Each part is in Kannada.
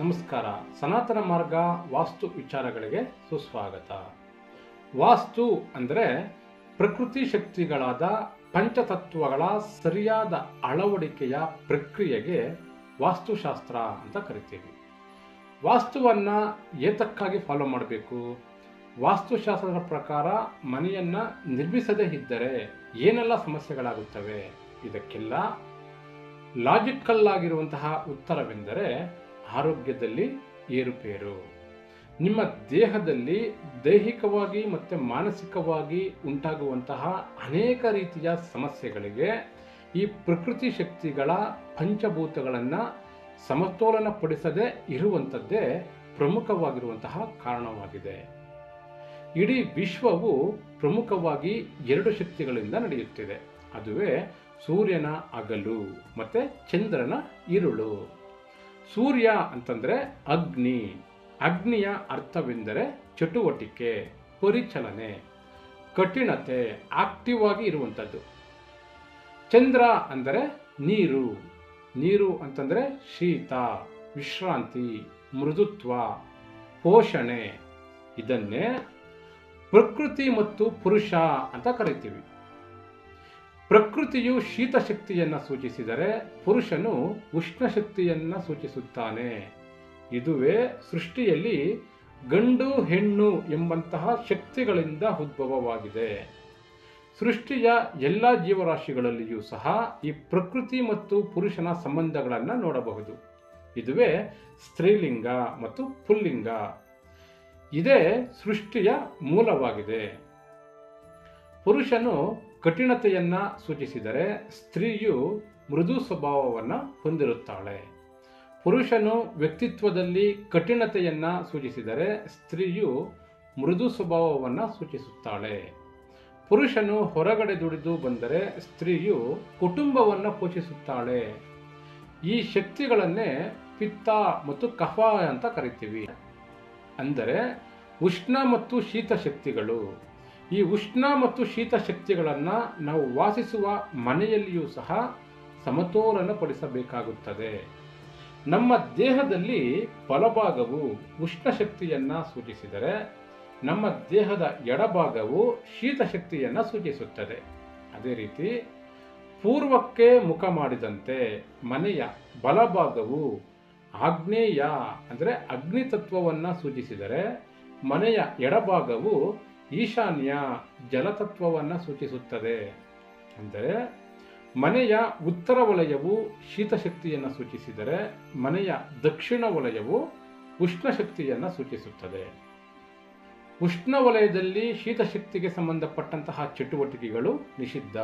ನಮಸ್ಕಾರ. ಸನಾತನ ಮಾರ್ಗ ವಾಸ್ತು ವಿಚಾರಗಳಿಗೆ ಸುಸ್ವಾಗತ. ವಾಸ್ತು ಅಂದರೆ ಪ್ರಕೃತಿ ಶಕ್ತಿಗಳಾದ ಪಂಚತತ್ವಗಳ ಸರಿಯಾದ ಅಳವಡಿಕೆಯ ಪ್ರಕ್ರಿಯೆಗೆ ವಾಸ್ತುಶಾಸ್ತ್ರ ಅಂತ ಕರಿತೀವಿ. ವಾಸ್ತುವನ್ನ ಏತಕ್ಕಾಗಿ ಫಾಲೋ ಮಾಡಬೇಕು? ವಾಸ್ತುಶಾಸ್ತ್ರದ ಪ್ರಕಾರ ಮನೆಯನ್ನು ನಿರ್ಮಿಸದೇ ಇದ್ದರೆ ಏನೆಲ್ಲ ಸಮಸ್ಯೆಗಳಾಗುತ್ತವೆ? ಇದಕ್ಕೆಲ್ಲ ಲಾಜಿಕಲ್ ಆಗಿರುವಂತಹ ಉತ್ತರವೆಂದರೆ ಆರೋಗ್ಯದಲ್ಲಿ ಏರುಪೇರು. ನಿಮ್ಮ ದೇಹದಲ್ಲಿ ದೈಹಿಕವಾಗಿ ಮತ್ತು ಮಾನಸಿಕವಾಗಿ ಉಂಟಾಗುವಂತಹ ಅನೇಕ ರೀತಿಯ ಸಮಸ್ಯೆಗಳಿಗೆ ಈ ಪ್ರಕೃತಿ ಶಕ್ತಿಗಳ ಪಂಚಭೂತಗಳನ್ನು ಸಮತೋಲನಪಡಿಸದೆ ಇರುವಂಥದ್ದೇ ಪ್ರಮುಖವಾಗಿರುವಂತಹ ಕಾರಣವಾಗಿದೆ. ಇಡೀ ವಿಶ್ವವು ಪ್ರಮುಖವಾಗಿ ಎರಡು ಶಕ್ತಿಗಳಿಂದ ನಡೆಯುತ್ತಿದೆ. ಅದುವೇ ಸೂರ್ಯನ ಅಗಲು ಮತ್ತೆ ಚಂದ್ರನ ಇರುಳು. ಸೂರ್ಯ ಅಂತಂದ್ರೆ ಅಗ್ನಿ. ಅಗ್ನಿಯ ಅರ್ಥವೆಂದರೆ ಚಟುವಟಿಕೆ, ಪರಿಚಲನೆ, ಕಠಿಣತೆ ಆಕ್ಟಿವ್ ಆಗಿ ಇರುವಂಥದ್ದು. ಚಂದ್ರ ಅಂದರೆ ನೀರು. ನೀರು ಅಂತಂದ್ರೆ ಶೀತ, ವಿಶ್ರಾಂತಿ, ಮೃದುತ್ವ, ಪೋಷಣೆ. ಇದನ್ನೇ ಪ್ರಕೃತಿ ಮತ್ತು ಪುರುಷ ಅಂತ ಕರಿತೀವಿ. ಪ್ರಕೃತಿಯು ಶೀತ ಶಕ್ತಿಯನ್ನ ಸೂಚಿಸಿದರೆ ಪುರುಷನು ಉಷ್ಣ ಶಕ್ತಿಯನ್ನ ಸೂಚಿಸುತ್ತಾನೆ. ಇದುವೇ ಸೃಷ್ಟಿಯಲ್ಲಿ ಗಂಡು ಹೆಣ್ಣು ಎಂಬಂತಹ ಶಕ್ತಿಗಳಿಂದ ಉದ್ಭವವಾಗಿದೆ. ಸೃಷ್ಟಿಯ ಎಲ್ಲ ಜೀವರಾಶಿಗಳಲ್ಲಿಯೂ ಸಹ ಈ ಪ್ರಕೃತಿ ಮತ್ತು ಪುರುಷನ ಸಂಬಂಧಗಳನ್ನು ನೋಡಬಹುದು. ಇದುವೇ ಸ್ತ್ರೀಲಿಂಗ ಮತ್ತು ಪುಲ್ಲಿಂಗ. ಇದೇ ಸೃಷ್ಟಿಯ ಮೂಲವಾಗಿದೆ. ಪುರುಷನು ಕಠಿಣತೆಯನ್ನು ಸೂಚಿಸಿದರೆ ಸ್ತ್ರೀಯು ಮೃದು ಸ್ವಭಾವವನ್ನು ಹೊಂದಿರುತ್ತಾಳೆ. ಪುರುಷನು ವ್ಯಕ್ತಿತ್ವದಲ್ಲಿ ಕಠಿಣತೆಯನ್ನು ಸೂಚಿಸಿದರೆ ಸ್ತ್ರೀಯು ಮೃದು ಸ್ವಭಾವವನ್ನು ಸೂಚಿಸುತ್ತಾಳೆ. ಪುರುಷನು ಹೊರಗಡೆ ದುಡಿದು ಬಂದರೆ ಸ್ತ್ರೀಯು ಕುಟುಂಬವನ್ನು ಪೋಷಿಸುತ್ತಾಳೆ. ಈ ಶಕ್ತಿಗಳನ್ನೇ ಪಿತ್ತ ಮತ್ತು ಕಫ ಅಂತ ಕರಿತೀವಿ. ಅಂದರೆ ಉಷ್ಣ ಮತ್ತು ಶೀತ ಶಕ್ತಿಗಳು. ಈ ಉಷ್ಣ ಮತ್ತು ಶೀತ ಶಕ್ತಿಗಳನ್ನು ನಾವು ವಾಸಿಸುವ ಮನೆಯಲ್ಲಿಯೂ ಸಹ ಸಮತೋಲನಪಡಿಸಬೇಕಾಗುತ್ತದೆ. ನಮ್ಮ ದೇಹದಲ್ಲಿ ಬಲಭಾಗವು ಉಷ್ಣ ಶಕ್ತಿಯನ್ನು ಸೂಚಿಸಿದರೆ, ನಮ್ಮ ದೇಹದ ಎಡಭಾಗವು ಶೀತ ಶಕ್ತಿಯನ್ನು ಸೂಚಿಸುತ್ತದೆ. ಅದೇ ರೀತಿ ಪೂರ್ವಕ್ಕೆ ಮುಖ ಮಾಡಿದಂತೆ ಮನೆಯ ಬಲಭಾಗವು ಆಗ್ನೇಯ ಅಂದರೆ ಅಗ್ನಿ ತತ್ವವನ್ನು ಸೂಚಿಸಿದರೆ, ಮನೆಯ ಎಡಭಾಗವು ಈಶಾನ್ಯ ಜಲತತ್ವವನ್ನು ಸೂಚಿಸುತ್ತದೆ ಅಂದರೆ ಮನೆಯ ಉತ್ತರ ವಲಯವು ಶೀತಶಕ್ತಿಯನ್ನು ಸೂಚಿಸಿದರೆ ಮನೆಯ ದಕ್ಷಿಣ ವಲಯವು ಉಷ್ಣ ಶಕ್ತಿಯನ್ನು ಸೂಚಿಸುತ್ತದೆ. ಉಷ್ಣ ವಲಯದಲ್ಲಿ ಶೀತಶಕ್ತಿಗೆ ಸಂಬಂಧಪಟ್ಟಂತಹ ಚಟುವಟಿಕೆಗಳು ನಿಷಿದ್ಧ.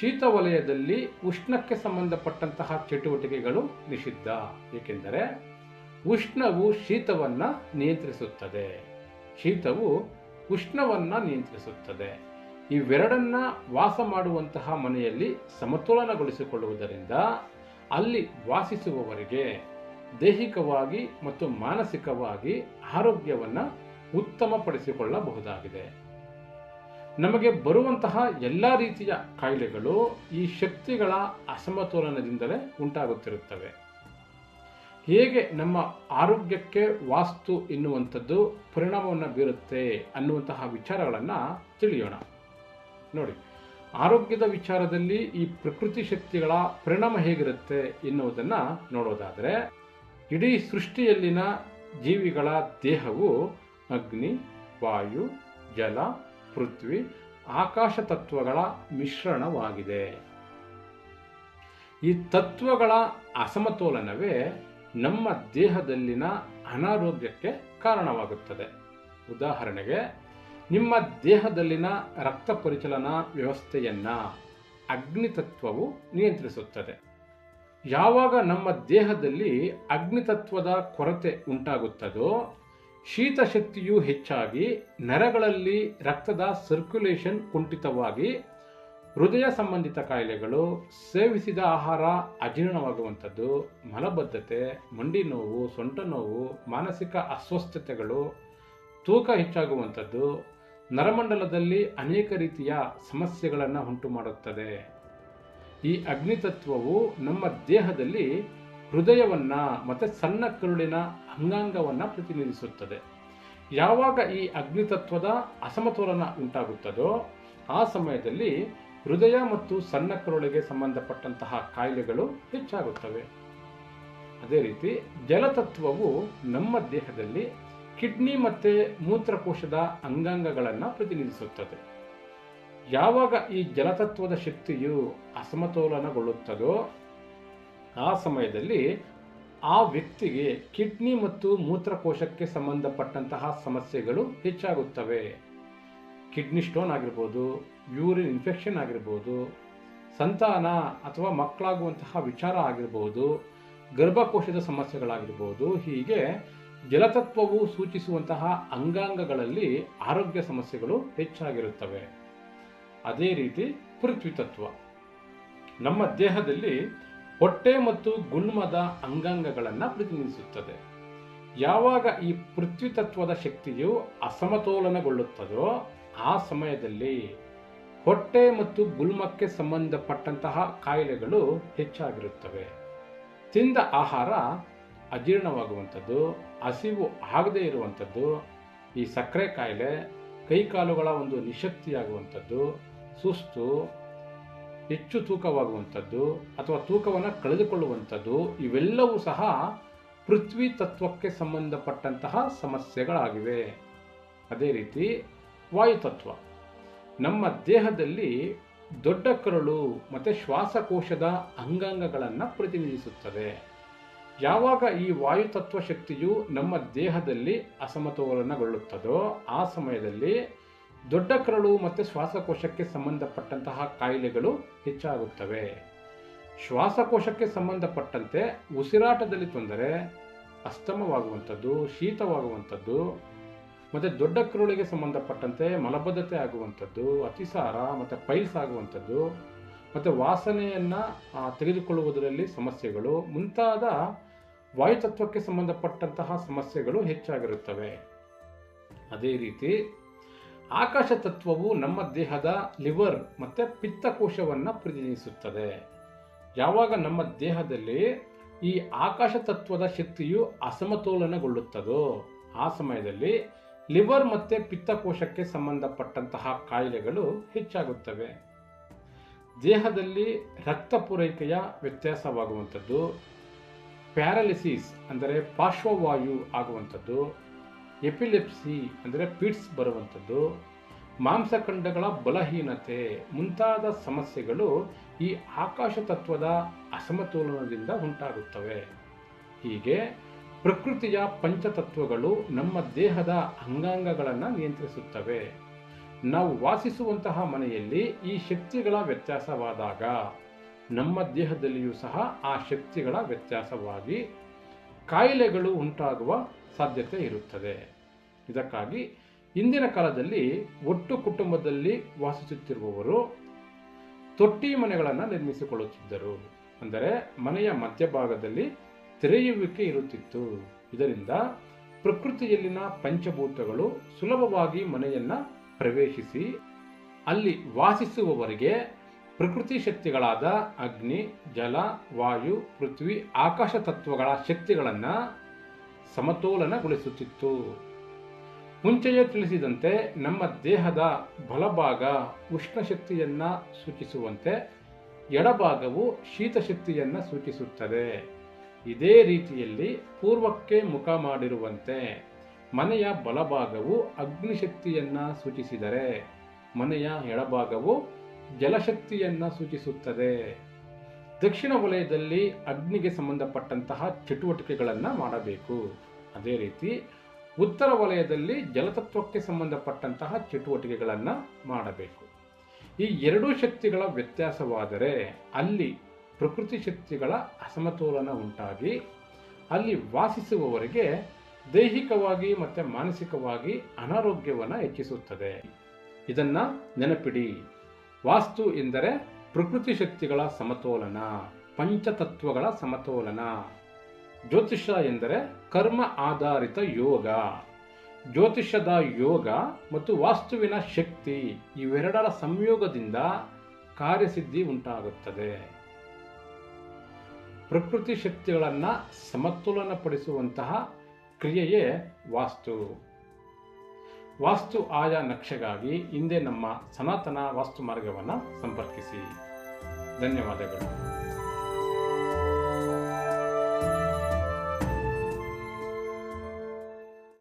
ಶೀತ ವಲಯದಲ್ಲಿ ಉಷ್ಣಕ್ಕೆ ಸಂಬಂಧಪಟ್ಟಂತಹ ಚಟುವಟಿಕೆಗಳು ನಿಷಿದ್ಧ. ಏಕೆಂದರೆ ಉಷ್ಣವು ಶೀತವನ್ನು ನಿಯಂತ್ರಿಸುತ್ತದೆ. ಶೀತವು ಉಷ್ಣವನ್ನ ನಿಯಂತ್ರಿಸುತ್ತದೆ. ಇವೆರಡನ್ನ ವಾಸ ಮಾಡುವಂತಹ ಮನೆಯಲ್ಲಿ ಸಮತೋಲನಗೊಳಿಸಿಕೊಳ್ಳುವುದರಿಂದ ಅಲ್ಲಿ ವಾಸಿಸುವವರಿಗೆ ದೈಹಿಕವಾಗಿ ಮತ್ತು ಮಾನಸಿಕವಾಗಿ ಆರೋಗ್ಯವನ್ನು ಉತ್ತಮಪಡಿಸಿಕೊಳ್ಳಬಹುದಾಗಿದೆ. ನಮಗೆ ಬರುವಂತಹ ಎಲ್ಲ ರೀತಿಯ ಕಾಯಿಲೆಗಳು ಈ ಶಕ್ತಿಗಳ ಅಸಮತೋಲನದಿಂದಲೇ ಉಂಟಾಗುತ್ತಿರುತ್ತವೆ. ಹೇಗೆ ನಮ್ಮ ಆರೋಗ್ಯಕ್ಕೆ ವಾಸ್ತು ಎನ್ನುವಂಥದ್ದು ಪರಿಣಾಮವನ್ನು ಬೀರುತ್ತೆ ಅನ್ನುವಂತಹ ವಿಚಾರಗಳನ್ನು ತಿಳಿಯೋಣ. ನೋಡಿ, ಆರೋಗ್ಯದ ವಿಚಾರದಲ್ಲಿ ಈ ಪ್ರಕೃತಿ ಶಕ್ತಿಗಳ ಪರಿಣಾಮ ಹೇಗಿರುತ್ತೆ ಎನ್ನುವುದನ್ನು ನೋಡೋದಾದರೆ, ಇಡೀ ಸೃಷ್ಟಿಯಲ್ಲಿನ ಜೀವಿಗಳ ದೇಹವು ಅಗ್ನಿ, ವಾಯು, ಜಲ, ಪೃಥ್ವಿ, ಆಕಾಶ ತತ್ವಗಳ ಮಿಶ್ರಣವಾಗಿದೆ. ಈ ತತ್ವಗಳ ಅಸಮತೋಲನವೇ ನಮ್ಮ ದೇಹದಲ್ಲಿನ ಅನಾರೋಗ್ಯಕ್ಕೆ ಕಾರಣವಾಗುತ್ತದೆ. ಉದಾಹರಣೆಗೆ, ನಿಮ್ಮ ದೇಹದಲ್ಲಿನ ರಕ್ತ ಪರಿಚಲನಾ ವ್ಯವಸ್ಥೆಯನ್ನ ಅಗ್ನಿತತ್ವವು ನಿಯಂತ್ರಿಸುತ್ತದೆ. ಯಾವಾಗ ನಮ್ಮ ದೇಹದಲ್ಲಿ ಅಗ್ನಿತತ್ವದ ಕೊರತೆ ಉಂಟಾಗುತ್ತದೋ, ಶೀತ ಶಕ್ತಿಯು ಹೆಚ್ಚಾಗಿ ನರಗಳಲ್ಲಿ ರಕ್ತದ ಸರ್ಕ್ಯುಲೇಷನ್ ಕುಂಠಿತವಾಗಿ ಹೃದಯ ಸಂಬಂಧಿತ ಕಾಯಿಲೆಗಳು ಸೇವಿಸಿದ ಆಹಾರ ಅಜೀರ್ಣವಾಗುವಂಥದ್ದು, ಮಲಬದ್ಧತೆ, ಮಂಡಿ ನೋವು, ಸೊಂಟ ನೋವು, ಮಾನಸಿಕ ಅಸ್ವಸ್ಥತೆಗಳು, ತೂಕ ಹೆಚ್ಚಾಗುವಂಥದ್ದು ನರಮಂಡಲದಲ್ಲಿ ಅನೇಕ ರೀತಿಯ ಸಮಸ್ಯೆಗಳನ್ನು ಉಂಟು ಮಾಡುತ್ತದೆ ಈ ಅಗ್ನಿತತ್ವವು ನಮ್ಮ ದೇಹದಲ್ಲಿ ಹೃದಯವನ್ನು ಮತ್ತು ಸಣ್ಣ ಕರುಳಿನ ಅಂಗಾಂಗವನ್ನು ಪ್ರತಿನಿಧಿಸುತ್ತದೆ. ಯಾವಾಗ ಈ ಅಗ್ನಿತತ್ವದ ಅಸಮತೋಲನ ಉಂಟಾಗುತ್ತದೋ ಆ ಸಮಯದಲ್ಲಿ ಹೃದಯ ಮತ್ತು ಸಣ್ಣ ಕರುಳಿಗೆ ಸಂಬಂಧಪಟ್ಟಂತಹ ಕಾಯಿಲೆಗಳು ಹೆಚ್ಚಾಗುತ್ತವೆ. ಅದೇ ರೀತಿ ಜಲತತ್ವವು ನಮ್ಮ ದೇಹದಲ್ಲಿ ಕಿಡ್ನಿ ಮತ್ತು ಮೂತ್ರಕೋಶದ ಅಂಗಾಂಗಗಳನ್ನು ಪ್ರತಿನಿಧಿಸುತ್ತದೆ. ಯಾವಾಗ ಈ ಜಲತತ್ವದ ಶಕ್ತಿಯು ಅಸಮತೋಲನಗೊಳ್ಳುತ್ತದೋ ಆ ಸಮಯದಲ್ಲಿ ಆ ವ್ಯಕ್ತಿಗೆ ಕಿಡ್ನಿ ಮತ್ತು ಮೂತ್ರಕೋಶಕ್ಕೆ ಸಂಬಂಧಪಟ್ಟಂತಹ ಸಮಸ್ಯೆಗಳು ಹೆಚ್ಚಾಗುತ್ತವೆ. ಕಿಡ್ನಿ ಸ್ಟೋನ್ ಆಗಿರ್ಬೋದು, ಯೂರಿನ್ ಇನ್ಫೆಕ್ಷನ್ ಆಗಿರ್ಬೋದು, ಸಂತಾನ ಅಥವಾ ಮಕ್ಕಳಾಗುವಂತಹ ವಿಚಾರ ಆಗಿರ್ಬೋದು, ಗರ್ಭಕೋಶದ ಸಮಸ್ಯೆಗಳಾಗಿರ್ಬೋದು, ಹೀಗೆ ಜಲತತ್ವವು ಸೂಚಿಸುವಂತಹ ಅಂಗಾಂಗಗಳಲ್ಲಿ ಆರೋಗ್ಯ ಸಮಸ್ಯೆಗಳು ಹೆಚ್ಚಾಗಿರುತ್ತವೆ. ಅದೇ ರೀತಿ ಪೃಥ್ವಿ ತತ್ವ. ನಮ್ಮ ದೇಹದಲ್ಲಿ ಹೊಟ್ಟೆ ಮತ್ತು ಗುಲ್ಮದ ಅಂಗಾಂಗಗಳನ್ನು ಪ್ರತಿನಿಧಿಸುತ್ತದೆ. ಯಾವಾಗ ಈ ಪೃಥ್ವಿ ತತ್ವದ ಶಕ್ತಿಯು ಅಸಮತೋಲನಗೊಳ್ಳುತ್ತದೋ ಆ ಸಮಯದಲ್ಲಿ ಹೊಟ್ಟೆ ಮತ್ತು ಗುಲ್ಮಕ್ಕೆ ಸಂಬಂಧಪಟ್ಟಂತಹ ಕಾಯಿಲೆಗಳು ಹೆಚ್ಚಾಗಿರುತ್ತವೆ. ತಿಂದ ಆಹಾರ ಅಜೀರ್ಣವಾಗುವಂಥದ್ದು, ಹಸಿವು ಆಗದೇ ಇರುವಂಥದ್ದು, ಈ ಸಕ್ಕರೆ ಕಾಯಿಲೆ ಕೈಕಾಲುಗಳ ಒಂದು ನಿಶಕ್ತಿಯಾಗುವಂಥದ್ದು, ಸುಸ್ತು, ಹೆಚ್ಚು ತೂಕವಾಗುವಂಥದ್ದು ಅಥವಾ ತೂಕವನ್ನು ಕಳೆದುಕೊಳ್ಳುವಂಥದ್ದು, ಇವೆಲ್ಲವೂ ಸಹ ಪೃಥ್ವಿ ತತ್ವಕ್ಕೆ ಸಂಬಂಧಪಟ್ಟಂತಹ ಸಮಸ್ಯೆಗಳಾಗಿವೆ. ಅದೇ ರೀತಿ ವಾಯುತತ್ವ. ನಮ್ಮ ದೇಹದಲ್ಲಿ ದೊಡ್ಡ ಕರಳು ಮತ್ತು ಶ್ವಾಸಕೋಶದ ಅಂಗಾಂಗಗಳನ್ನು ಪ್ರತಿನಿಧಿಸುತ್ತದೆ. ಯಾವಾಗ ಈ ವಾಯುತತ್ವ ಶಕ್ತಿಯು ನಮ್ಮ ದೇಹದಲ್ಲಿ ಅಸಮತೋಲನಗೊಳ್ಳುತ್ತದೋ ಆ ಸಮಯದಲ್ಲಿ ದೊಡ್ಡ ಕರಳು ಮತ್ತು ಶ್ವಾಸಕೋಶಕ್ಕೆ ಸಂಬಂಧಪಟ್ಟಂತಹ ಕಾಯಿಲೆಗಳು ಹೆಚ್ಚಾಗುತ್ತವೆ. ಶ್ವಾಸಕೋಶಕ್ಕೆ ಸಂಬಂಧಪಟ್ಟಂತೆ ಉಸಿರಾಟದಲ್ಲಿ ತೊಂದರೆ, ಅಸ್ತಮವಾಗುವಂಥದ್ದು, ಶೀತವಾಗುವಂಥದ್ದು ಮತ್ತು ದೊಡ್ಡ ಕರುಳಿಗೆ ಸಂಬಂಧಪಟ್ಟಂತೆ ಮಲಬದ್ಧತೆ ಆಗುವಂಥದ್ದು, ಅತಿಸಾರ ಮತ್ತು ಪೈಲ್ಸ್ ಆಗುವಂಥದ್ದು, ಮತ್ತು ವಾಸನೆಯನ್ನು ತೆಗೆದುಕೊಳ್ಳುವುದರಲ್ಲಿ ಸಮಸ್ಯೆಗಳು, ಮುಂತಾದ ವಾಯುತತ್ವಕ್ಕೆ ಸಂಬಂಧಪಟ್ಟಂತಹ ಸಮಸ್ಯೆಗಳು ಹೆಚ್ಚಾಗಿರುತ್ತವೆ. ಅದೇ ರೀತಿ ಆಕಾಶ ತತ್ವವು ನಮ್ಮ ದೇಹದ ಲಿವರ್ ಮತ್ತು ಪಿತ್ತಕೋಶವನ್ನು ಪ್ರತಿನಿಧಿಸುತ್ತದೆ. ಯಾವಾಗ ನಮ್ಮ ದೇಹದಲ್ಲಿ ಈ ಆಕಾಶ ತತ್ವದ ಶಕ್ತಿಯು ಅಸಮತೋಲನಗೊಳ್ಳುತ್ತದೋ, ಆ ಸಮಯದಲ್ಲಿ ಲಿವರ್ ಮತ್ತು ಪಿತ್ತಕೋಶಕ್ಕೆ ಸಂಬಂಧಪಟ್ಟಂತಹ ಕಾಯಿಲೆಗಳು ಹೆಚ್ಚಾಗುತ್ತವೆ. ದೇಹದಲ್ಲಿ ರಕ್ತ ಪೂರೈಕೆಯ ವ್ಯತ್ಯಾಸವಾಗುವಂಥದ್ದು, ಪ್ಯಾರಾಲಿಸಿಸ್ ಅಂದರೆ ಪಾರ್ಶ್ವವಾಯು ಆಗುವಂಥದ್ದು, ಎಪಿಲೆಪ್ಸಿ ಅಂದರೆ ಪಿಟ್ಸ್ ಬರುವಂಥದ್ದು, ಮಾಂಸಖಂಡಗಳ ಬಲಹೀನತೆ ಮುಂತಾದ ಸಮಸ್ಯೆಗಳು ಈ ಆಕಾಶ ತತ್ವದ ಅಸಮತೋಲನದಿಂದ ಉಂಟಾಗುತ್ತವೆ. ಹೀಗೆ ಪ್ರಕೃತಿಯ ಪಂಚತತ್ವಗಳು ನಮ್ಮ ದೇಹದ ಅಂಗಾಂಗಗಳನ್ನು ನಿಯಂತ್ರಿಸುತ್ತವೆ. ನಾವು ವಾಸಿಸುವಂತಹ ಮನೆಯಲ್ಲಿ ಈ ಶಕ್ತಿಗಳ ವ್ಯತ್ಯಾಸವಾದಾಗ, ನಮ್ಮ ದೇಹದಲ್ಲಿಯೂ ಸಹ ಆ ಶಕ್ತಿಗಳ ವ್ಯತ್ಯಾಸವಾಗಿ ಕಾಯಿಲೆಗಳು ಉಂಟಾಗುವ ಸಾಧ್ಯತೆ ಇರುತ್ತದೆ. ಇದಕ್ಕಾಗಿ ಇಂದಿನ ಕಾಲದಲ್ಲಿ ಒಟ್ಟು ಕುಟುಂಬದಲ್ಲಿ ವಾಸಿಸುತ್ತಿರುವವರು ತೊಟ್ಟಿ ಮನೆಗಳನ್ನು ನಿರ್ಮಿಸಿಕೊಳ್ಳುತ್ತಿದ್ದರು. ಅಂದರೆ ಮನೆಯ ಮಧ್ಯಭಾಗದಲ್ಲಿ ತೆರೆಯುವಿಕೆ ಇರುತ್ತಿತ್ತು. ಇದರಿಂದ ಪ್ರಕೃತಿಯಲ್ಲಿನ ಪಂಚಭೂತಗಳು ಸುಲಭವಾಗಿ ಮನೆಯನ್ನು ಪ್ರವೇಶಿಸಿ, ಅಲ್ಲಿ ವಾಸಿಸುವವರಿಗೆ ಪ್ರಕೃತಿ ಶಕ್ತಿಗಳಾದ ಅಗ್ನಿ, ಜಲ, ವಾಯು, ಪೃಥ್ವಿ, ಆಕಾಶ ತತ್ವಗಳ ಶಕ್ತಿಗಳನ್ನು ಸಮತೋಲನಗೊಳಿಸುತ್ತಿತ್ತು. ಮುಂಚೆಯೇ ತಿಳಿಸಿದಂತೆ ನಮ್ಮ ದೇಹದ ಬಲಭಾಗ ಉಷ್ಣ ಶಕ್ತಿಯನ್ನು ಸೂಚಿಸುವಂತೆ ಎಡಭಾಗವು ಶೀತಶಕ್ತಿಯನ್ನು ಸೂಚಿಸುತ್ತದೆ. ಇದೇ ರೀತಿಯಲ್ಲಿ ಪೂರ್ವಕ್ಕೆ ಮುಖ ಮಾಡಿರುವಂತೆ ಮನೆಯ ಬಲಭಾಗವು ಅಗ್ನಿಶಕ್ತಿಯನ್ನು ಸೂಚಿಸಿದರೆ, ಮನೆಯ ಎಡಭಾಗವು ಜಲಶಕ್ತಿಯನ್ನು ಸೂಚಿಸುತ್ತದೆ. ದಕ್ಷಿಣ ವಲಯದಲ್ಲಿ ಅಗ್ನಿಗೆ ಸಂಬಂಧಪಟ್ಟಂತಹ ಚಟುವಟಿಕೆಗಳನ್ನು ಮಾಡಬೇಕು. ಅದೇ ರೀತಿ ಉತ್ತರ ವಲಯದಲ್ಲಿ ಜಲತತ್ವಕ್ಕೆ ಸಂಬಂಧಪಟ್ಟಂತಹ ಚಟುವಟಿಕೆಗಳನ್ನು ಮಾಡಬೇಕು. ಈ ಎರಡೂ ಶಕ್ತಿಗಳ ವ್ಯತ್ಯಾಸವಾದರೆ ಅಲ್ಲಿ ಪ್ರಕೃತಿ ಶಕ್ತಿಗಳ ಅಸಮತೋಲನ ಉಂಟಾಗಿ ಅಲ್ಲಿ ವಾಸಿಸುವವರಿಗೆ ದೈಹಿಕವಾಗಿ ಮತ್ತು ಮಾನಸಿಕವಾಗಿ ಅನಾರೋಗ್ಯವನ್ನು ಹೆಚ್ಚಿಸುತ್ತದೆ. ಇದನ್ನು ನೆನಪಿಡಿ. ವಾಸ್ತು ಎಂದರೆ ಪ್ರಕೃತಿ ಶಕ್ತಿಗಳ ಸಮತೋಲನ, ಪಂಚತತ್ವಗಳ ಸಮತೋಲನ. ಜ್ಯೋತಿಷ ಎಂದರೆ ಕರ್ಮ ಆಧಾರಿತ ಯೋಗ. ಜ್ಯೋತಿಷದ ಯೋಗ ಮತ್ತು ವಾಸ್ತುವಿನ ಶಕ್ತಿ ಇವೆರಡರ ಸಂಯೋಗದಿಂದ ಕಾರ್ಯಸಿದ್ಧಿ ಉಂಟಾಗುತ್ತದೆ. ಪ್ರಕೃತಿ ಶಕ್ತಿಗಳನ್ನು ಸಮತೋಲನಪಡಿಸುವಂತಹ ಕ್ರಿಯೆಯೇ ವಾಸ್ತು. ವಾಸ್ತು ಆಯಾ ನಕ್ಷೆಗಾಗಿ ಹಿಂದೆ ನಮ್ಮ ಸನಾತನ ವಾಸ್ತು ಮಾರ್ಗವನ್ನು ಸಂಪರ್ಕಿಸಿ. ಧನ್ಯವಾದಗಳು.